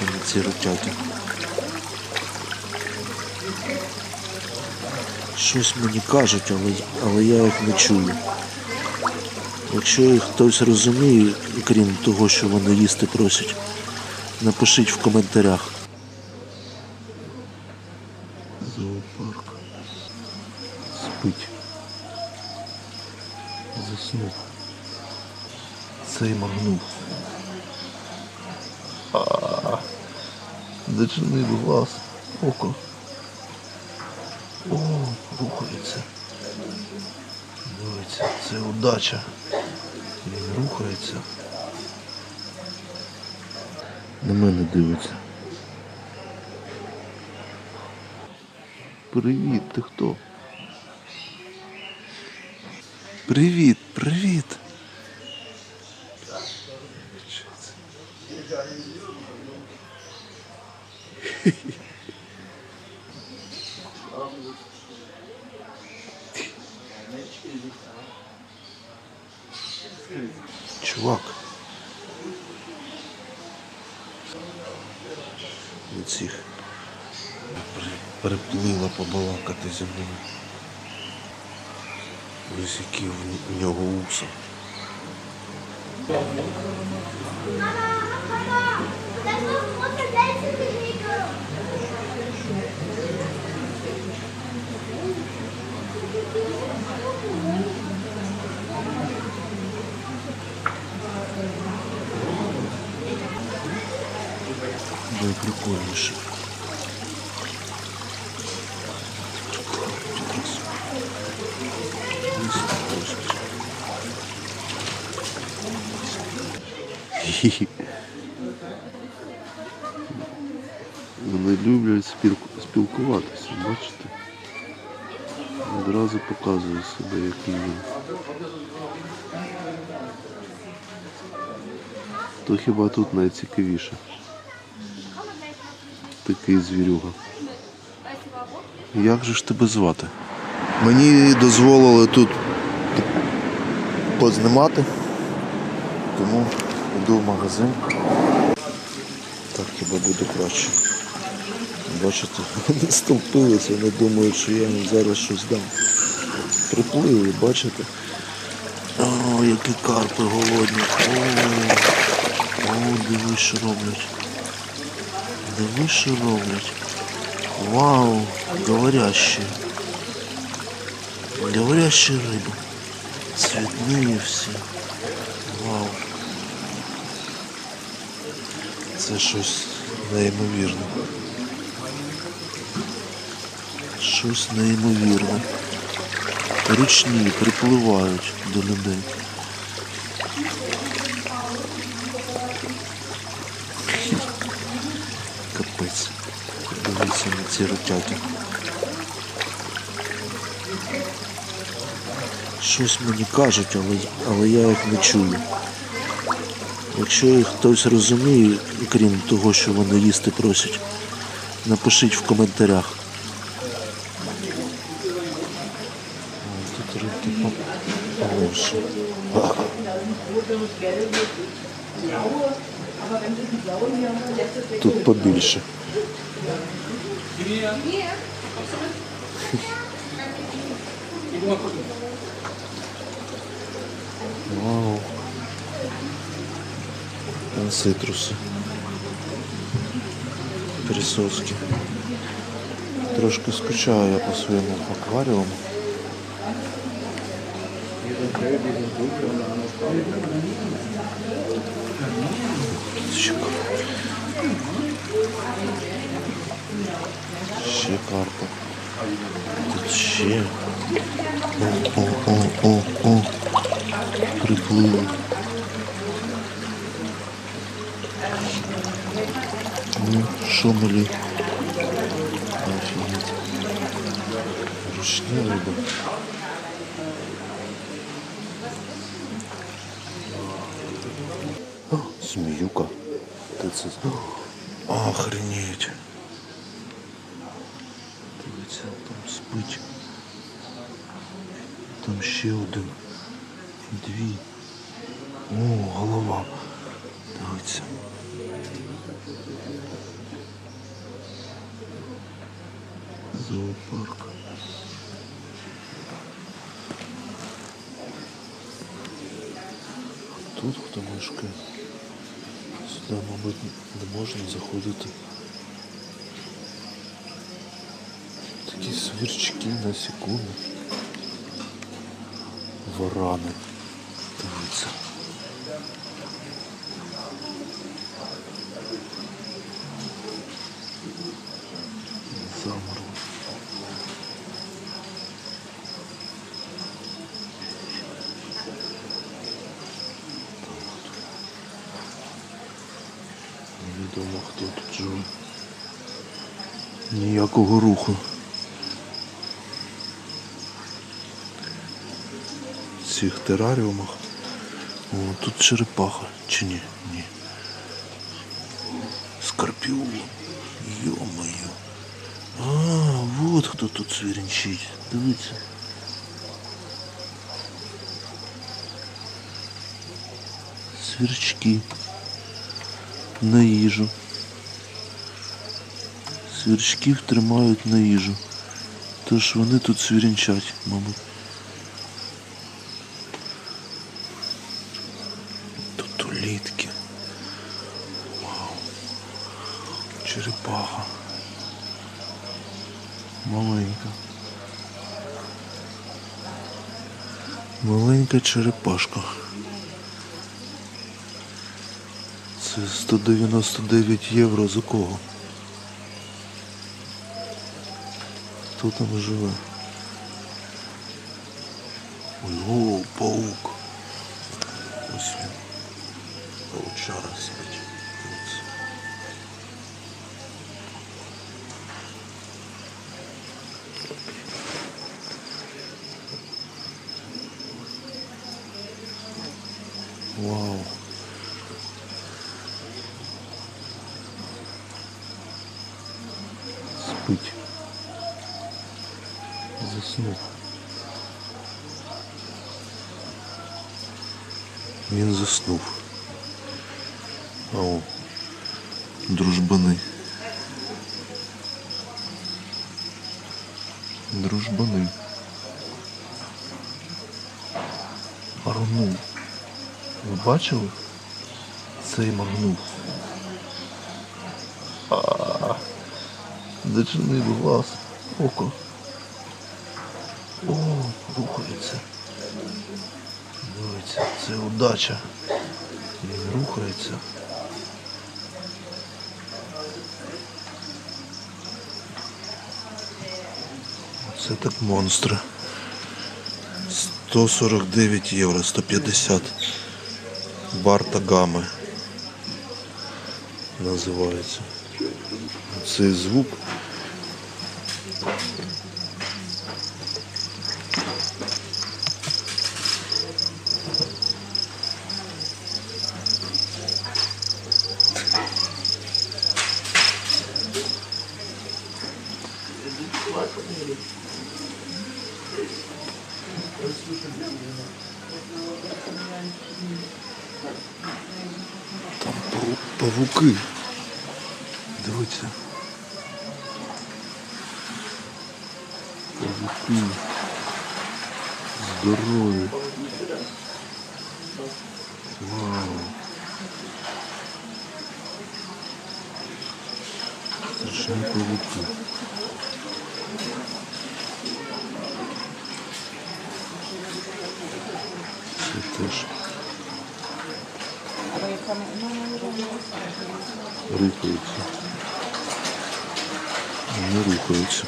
Дивіться ці ротяки. Щось мені кажуть, але, але я їх не чую. Якщо їх хтось розуміє, крім того, що вони їсти просять, напишіть в коментарях. Зачинив глаз. Око. О, рухається. Дивіться, це удача. Він рухається. На мене дивиться. Привіт, ти хто? Привіт, привіт. Що це? Чувак. Від цих при- приплила побалакати зі мною. Ось які в в нього уса. Найприкольніше. Хі-хі. Вони люблять спілку- спілкуватися, бачите? Одразу показує себе, який він. То хіба тут найцікавіше. Такий звірюга. Як же ж тебе звати? Мені дозволили тут познімати, тому йду в магазин. Так хіба буде краще. Бачите, вони стовпилися, вони думають, що я їм зараз щось дам. Приплили, бачите? О, які карпи голодні. О, о, дивись, що роблять. Дивись, що роблять. Вау, говорящие. Говорящие рыбы. Цветные все. Це щось неймовірне. Щось неймовірне. Ручні припливають до людей. Капець. Дивіться на ці ротяки. Щось мені кажуть, але, але я їх не чую. Якщо їх хтось розуміє, крім того, що вони їсти просять, напишіть в коментарях. Тут рибки по- побольше. Тут побільше. Вау. Цитруси. Присоски. Трошки скучаю я по своєму акваріуму. Ще карпа. Тут ще. О, о, о, о, о. Приплили. Ну, що малі? Офігеть. Ручна риба. О, це... Охренеть. Дивіться, там спить. Там ще один. Дві. О, голова. Дивіться. Зоопарк. Тут хто мешкає? Сюди, мабуть, не можна заходити. Такі свірчки, насікомі. Варани. Дивіться. Замерли. Хто тут живе. Ніякого руху. В цих тераріумах. О, тут черепаха. Чи ні? Ні. Скорпіон. Йо-моє. А, вот хто тут свірінчить. Дивіться. Свірчки. На їжу. Свірчків тримають на їжу. Тож вони тут свірінчать, мабуть. Тут улітки. Вау. Черепаха. Маленька. Маленька черепашка. Це 199 євро за кого? Хто там живе? Ой, о, паук. Ось він. Паучара спить. Ось. Вау. Спить. Заснув. Він заснув. Ау. Дружбани. Дружбани. Моргнув. Ви бачили? Цей моргнув. Зачинив глаз. Око. О, рухається. Дивіться, це удача. Він рухається. Це так монстри. 149 євро, 150. Барта Гами називається. Цей звук. Там пау- павуки. Дивіться. Павуки. Здорові. Вау. Страшні павуки. Це теж рухаються. Не рухаються.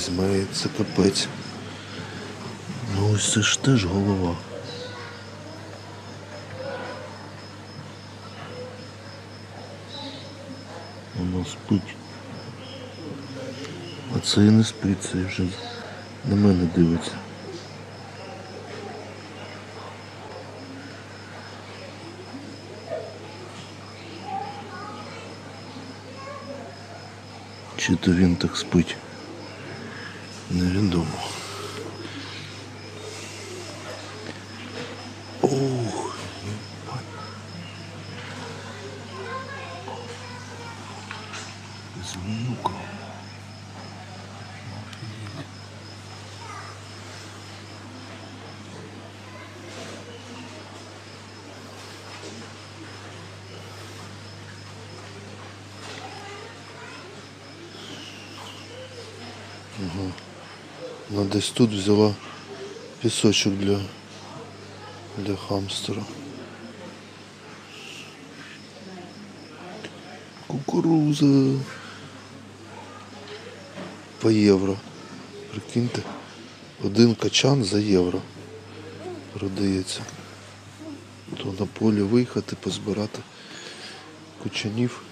Ці змеї це капець. Ну ось це ж теж голова. Воно спить. А це і не спить, це вже на мене дивиться. Чи то він так спить? Невідомо. Десь тут взяла пісочок для, для хамстера. Кукуруза. По євро. Прикиньте. Один качан за євро продається. То на полі виїхати, позбирати кучанів.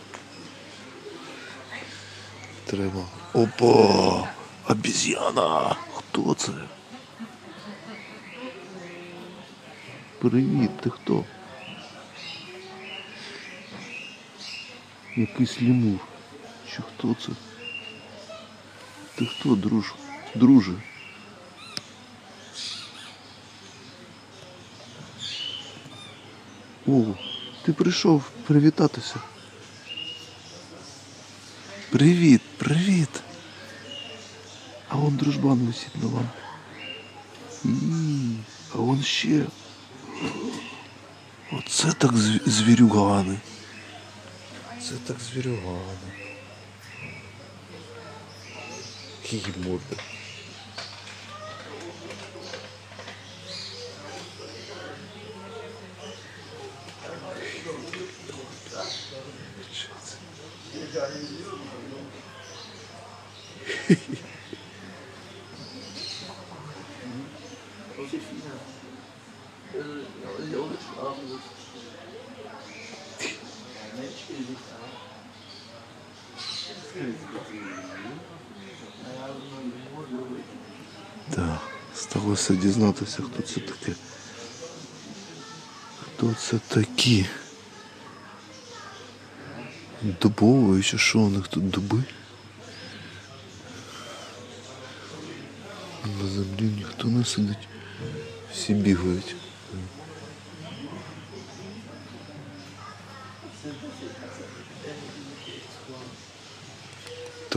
Треба. Опа! Обезьяна! Хто це? Привіт, ти хто? Якийсь лімур. Чи хто це? Ти хто, друж? Друже? О, ти прийшов привітатися. Привіт, привіт. А он дружбан висить на лампі. А он ще. Оце так звірюгани. Це так звірюгани. Кій морди. Так, сталося дізнатися, хто це таке. Хто це такі? Дубові чи що у них тут дуби? На землі ніхто не сидить. Всі бігають.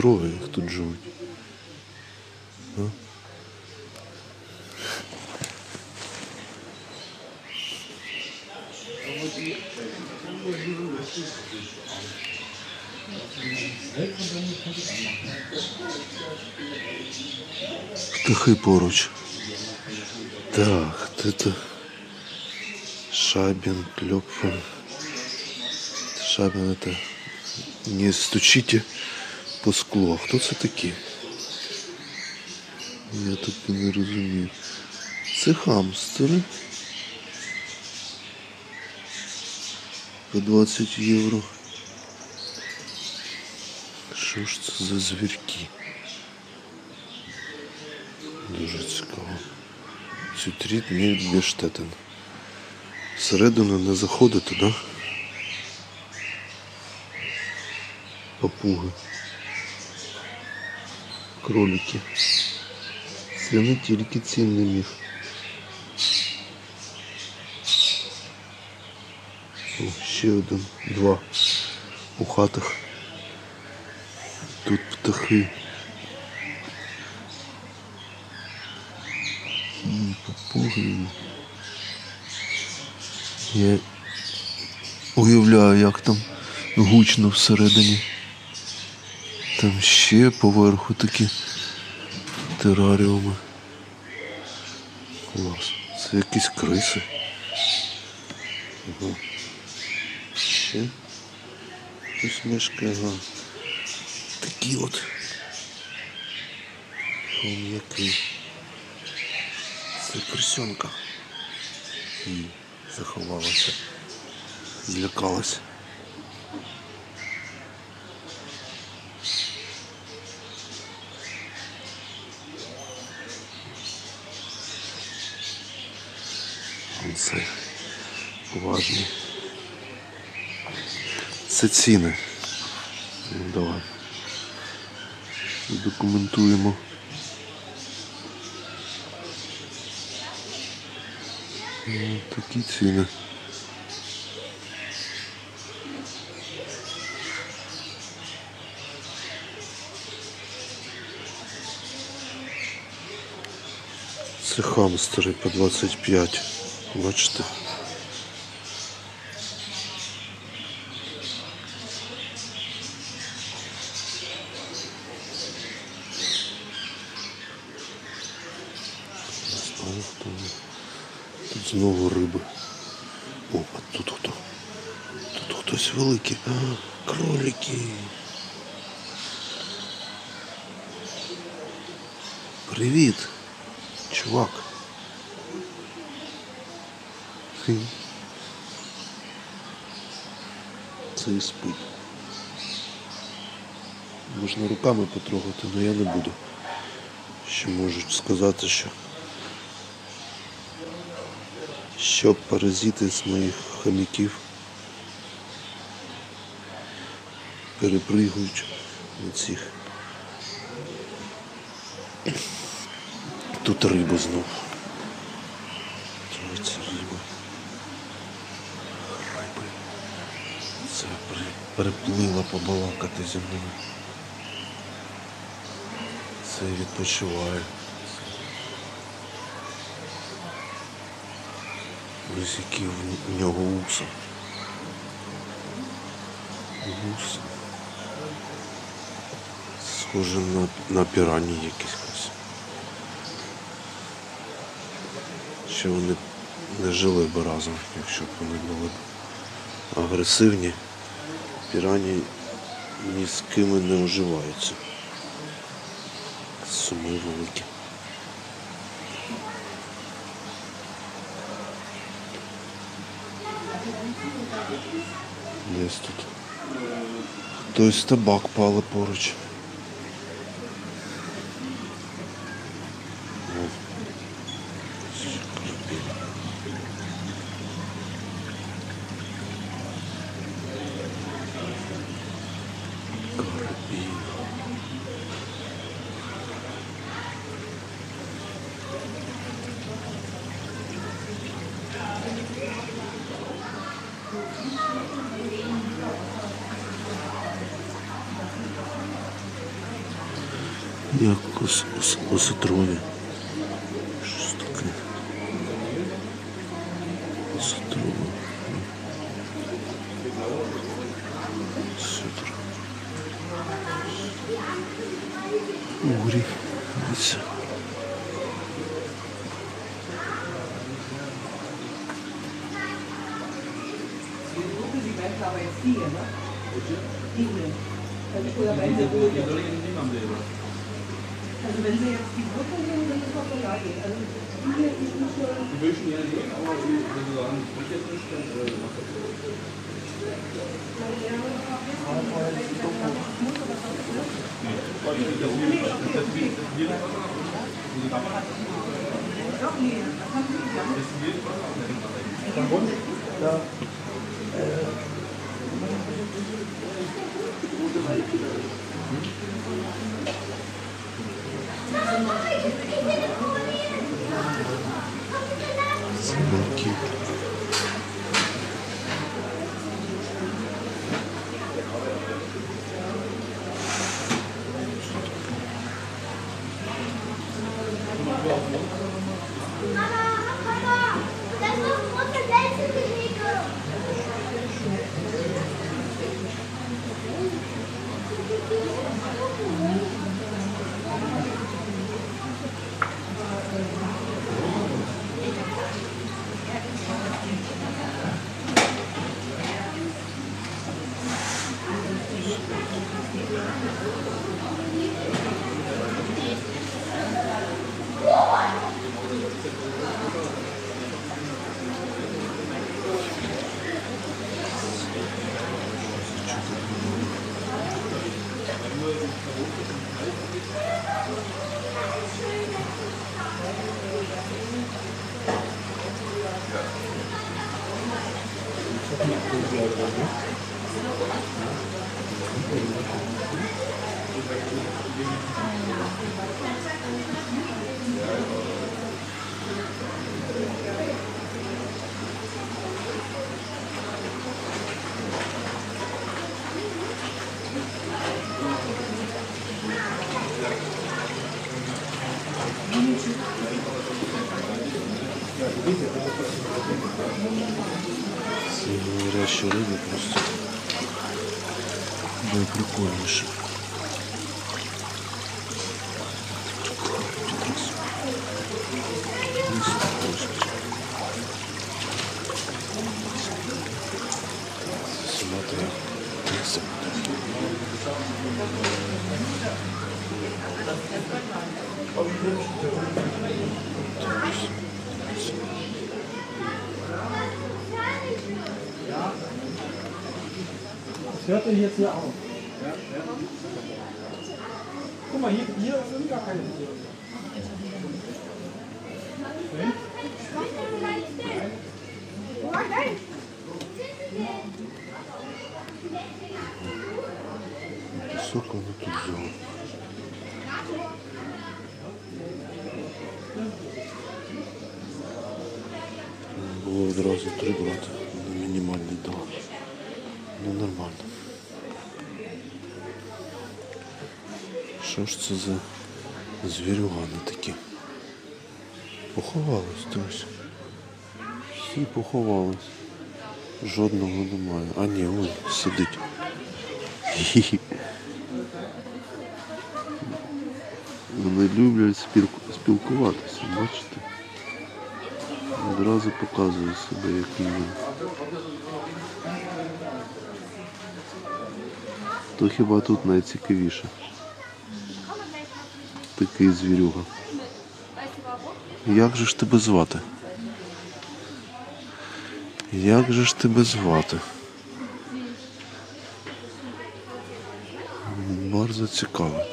Троє їх тут живуть. Птахи поруч. Так, это Шабин, Клёпфан. Шабин это не стучите по склу. А хто це такі? Я так і не розумію. Це хамстери. По 20 євро. Що ж це за звірки? Дуже цікаво. Цютріт міль бештетен. Всередину не заходити, да? Папуги. Кролики. Це не тільки цінний міф. О, ще один, два у хатах. Тут птахи. Папуги. Я уявляю, як там гучно всередині. Там ще поверху такі тераріуми. Клас. Це якісь криси. Ага. Ще. Хтось мешкає, ага. Такі от. Хом'яки. Це крисьонка. І заховалася. Злякалася. Це уважні. Це ціни. Ну, давай. Документуємо. Ну, такі ціни. Це хамстери по 25. Бачите. Тут знову риби. О, а тут хто? Тут хтось великий. А, кролики. Привіт, чувак. Хм. Це і спить. Можна руками потрогати, але я не буду. Ще можуть сказати, що що паразити з моїх хомяків перепригують на цих. Тут риба знов. Дивіться, риба. Риби. Це при... переплила побалакати зі мною. Це відпочиває. Ось в нього уса. Уса. Схоже на, на пірані якісь. Ще вони не жили б разом, якщо б вони були б агресивні. Пірані ні з ким не уживаються. Суми великі. Десь тут. Хтось табак пали поруч. Sutro. Sutro. Uri. Isso. Inne. Die will schon gerne nehmen, aber wenn sie sagen, ich jetzt nicht, dann macht das so. Dann Wunsch? Ja. Ці говорящі риби просто найприкольніше. Ось. Високо не тут взяв. Було одразу три брати на мінімальний дав. Ну нормально. Що ж це за звірюгани такі? Поховались, друзі. Всі поховались. Жодного немає. А ні, ой, сидить. Вони люблять спілкуватися, бачите? Одразу показує себе, як він. То хіба тут найцікавіше? Такий звірюга. Як же ж тебе звати? Як же ж тебе звати? Bardzo цікаво.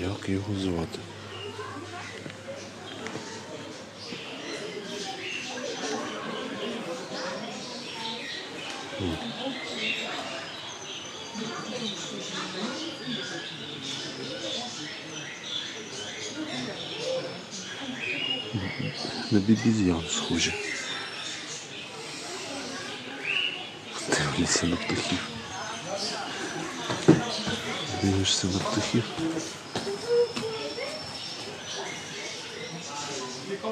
Як його звати? На бібізян схожі. Дивляться на птахів. Дивишся на птахів.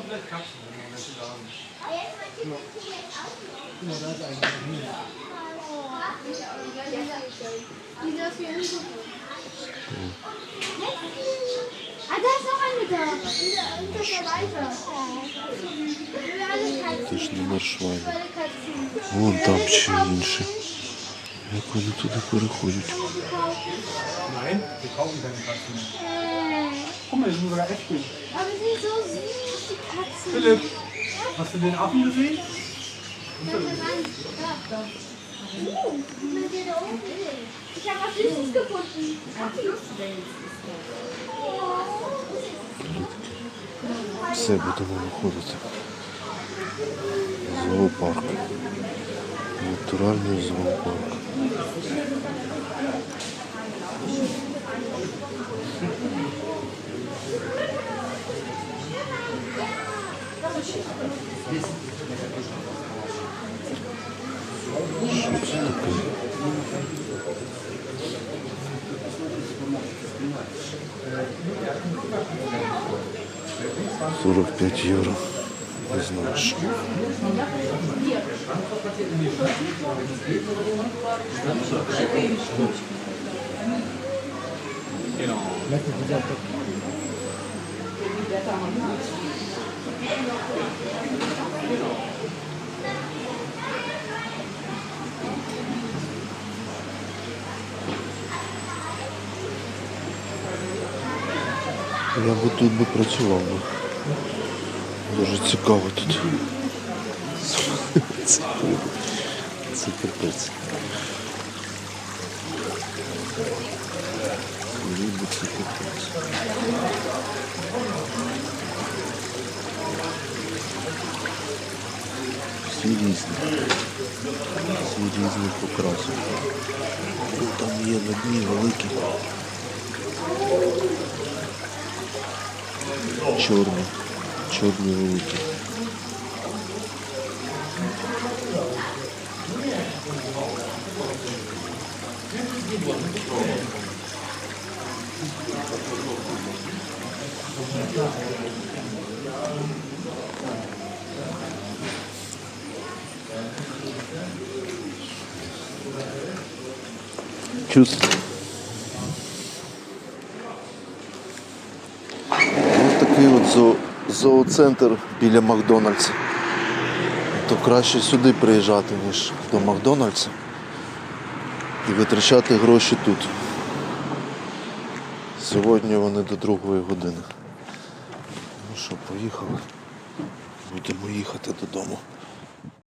Hier kommt gleich Katzen, wenn wir welche da haben. Ah, da ist noch eine da. Da ist noch weiter. Ти ж не маршвайна. Alle Katzen. Вон там ще інші. Як вони туди переходять? Nein, wir kaufen keine Katzen mehr. Äh, Guck mal, das sind sogar Äffchen. aber die sind so süß. Philipp, hast du den Affen gesehen? Uh. Ich habe was Süßes gefunden. Все будемо виходити. Зоопарк. Натуральний зоопарк. Таке? 45 євро. Не знаю, що. Я би тут би працював би. Дуже цікаво тут. Це, капець. Це капець. Всі різні. Всі різних окрасів. Ну, Там є на дні великі. Чорні. Чорні великі. Чувство. Ось такий от зоо, зооцентр біля Макдональдса. То краще сюди приїжджати, ніж до Макдональдса. і витрачати гроші тут. Сьогодні вони до другої години. Ну що, поїхали. Будемо їхати додому.